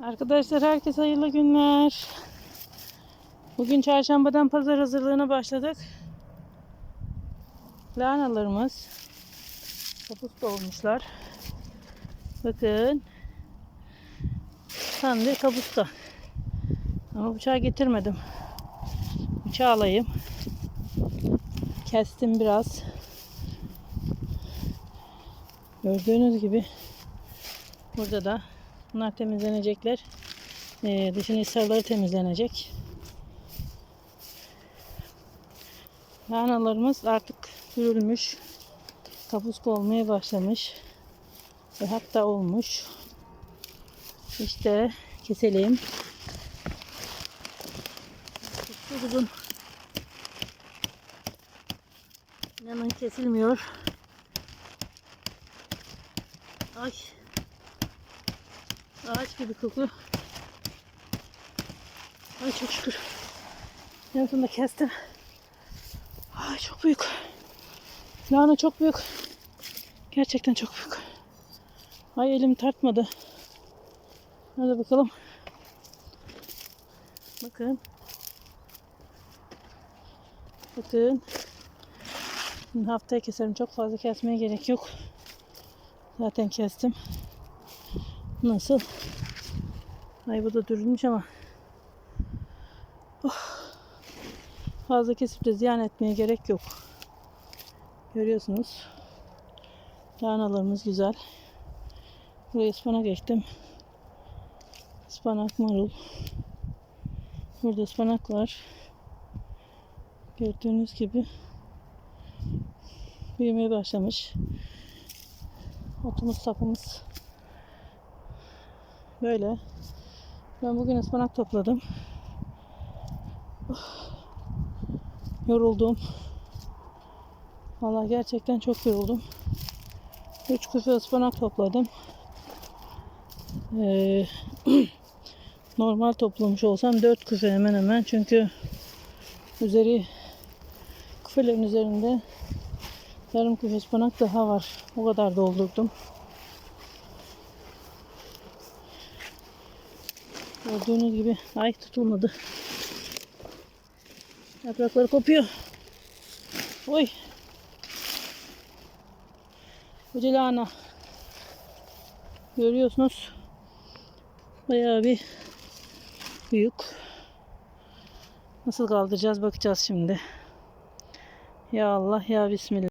Arkadaşlar herkese hayırlı günler. Bugün çarşambadan pazar hazırlığına başladık. Lahanalarımız kapuska olmuşlar. Bakın. Sande kapuska. Ama bıçağı getirmedim. Bıçağı alayım. Kestim biraz. Gördüğünüz gibi burada da bunlar temizlenecekler. Ee, dışın sarıları temizlenecek. Lahanalarımız artık sürülmüş. Kapuska olmaya başlamış. Ve hatta olmuş. İşte keselim. Çok uzun. İnanın kesilmiyor. Ay. Ağaç gibi koku. Ay çok şükür. En sonunda kestim. Ay çok büyük. Lahana çok büyük. Gerçekten çok büyük. Ay elim tartmadı. Hadi bakalım. Bakın. Bakın. Haftaya keserim. Çok fazla kesmeye gerek yok. Zaten kestim. Nasıl? Ay bu da dürülmüş ama. Oh. Fazla kesip de ziyan etmeye gerek yok. Görüyorsunuz. Lahanalarımız güzel. Buraya ıspanak ektim. Ispanak, marul. Burada ıspanak var. Gördüğünüz gibi büyümeye başlamış. Otumuz sapımız böyle. Ben bugün ıspanak topladım. Oh, yoruldum. Vallahi gerçekten çok yoruldum. 3 küfe ıspanak topladım. Ee, normal toplamış olsam 4 küfe hemen hemen. Çünkü üzeri küfelerin üzerinde yarım küfe ıspanak daha var. O kadar doldurdum. Gördüğünüz gibi ay tutulmadı. Yaprakları kopuyor. Oy. Koca. Görüyorsunuz. Bayağı bir büyük. Nasıl kaldıracağız bakacağız şimdi. Ya Allah ya Bismillah.